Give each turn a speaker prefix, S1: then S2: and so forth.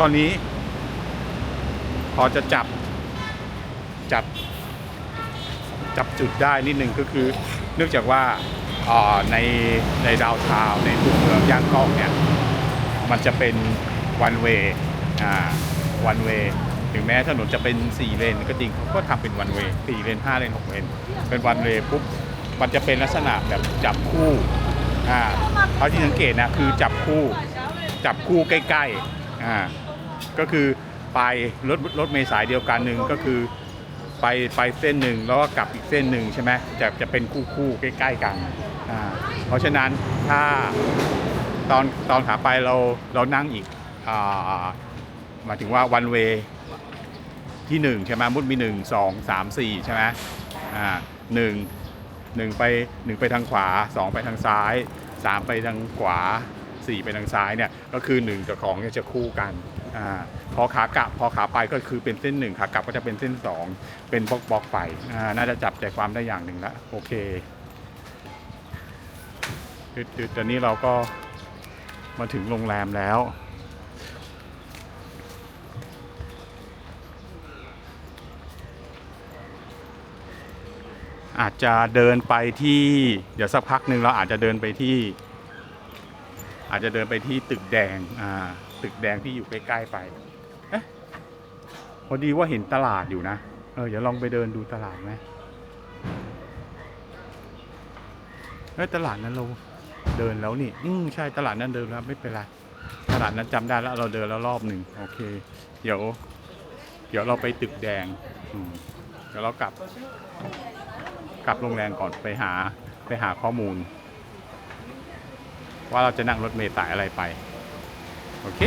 S1: ตอนนี้ พอจะจับ จับ จับจุดได้นิดหนึ่งก็คือ เนื่องจากว่าในในดาวทาวในตัวเมืองย่างกล้องเนี่ย มันจะเป็นวันเวย์อ่าวันเวย์ถึงแม้ถนนจะเป็น 4 เลนก็จริงเขาก็ทำเป็นวันเวย์4เลน5เลน6เลนเป็นวันเวย์ปุ๊บมันจะเป็นลักษณะแบบจับคู่อ่าเขาที่สังเกตนะคือจับคู่ จับคู่ใกล้ ๆ อ่าก็คือไปรถรถเมล์สายเดียวกันหนึ่งก็คือไปไปเส้นหนึ่งแล้วก็กลับอีกเส้นหนึ่งใช่ไหมจะจะเป็นคู่คู่ใกล้ๆกันอ่าเพราะฉะนั้นถ้าตอนตอนขาไปเราเรานั่งอีกอ่าหมายถึงว่าวันเวที่หนึ่งใช่ไหมมุดมีหนึ่งสองสามสี่ใช่ไหมอ่าหนึ่งหนึ่งไปหนึ่งไปทางขวาสองไปทางซ้ายสามไปทางขวา สี่ไปทางซ้ายเนี่ยก็คือหนึ่งกับของเนี่ยจะคู่กันอ่าพอขากลับพอขาไปก็คือเป็นเส้นหนึ่งขากลับก็จะเป็นเส้นสองเป็นบล็อกบล็อกไปอ่าน่าจะจับใจความได้อย่างหนึ่งละโอเคดึดๆตอนนี้เราก็มาถึงโรงแรมแล้วอาจจะเดินไปที่ เดี๋ยวสักพักหนึ่งเราอาจจะเดินไปที่ อาจจะเดินไปที่ตึกแดงอ่าตึกแดงที่อยู่ใกล้ๆไปเอ๊ะพอดีว่าเห็นตลาดอยู่นะเออเดี๋ยวลองไปเดินดูตลาดไหมเอ้ยตลาดนั้นเราเดินแล้วนี่ อืมใช่ตลาดนั้นเดินแล้วไม่เป็นไรตลาดนั้นจำได้แล้วเราเดินแล้วรอบหนึ่งโอเค เดี๋ยว เดี๋ยวเราไปตึกแดงอืมเดี๋ยวเรากลับ กลับโรงแรมก่อนไปหาไปหาข้อมูล ว่าเราจะนั่งรถเมล์สายอะไรไป โอเค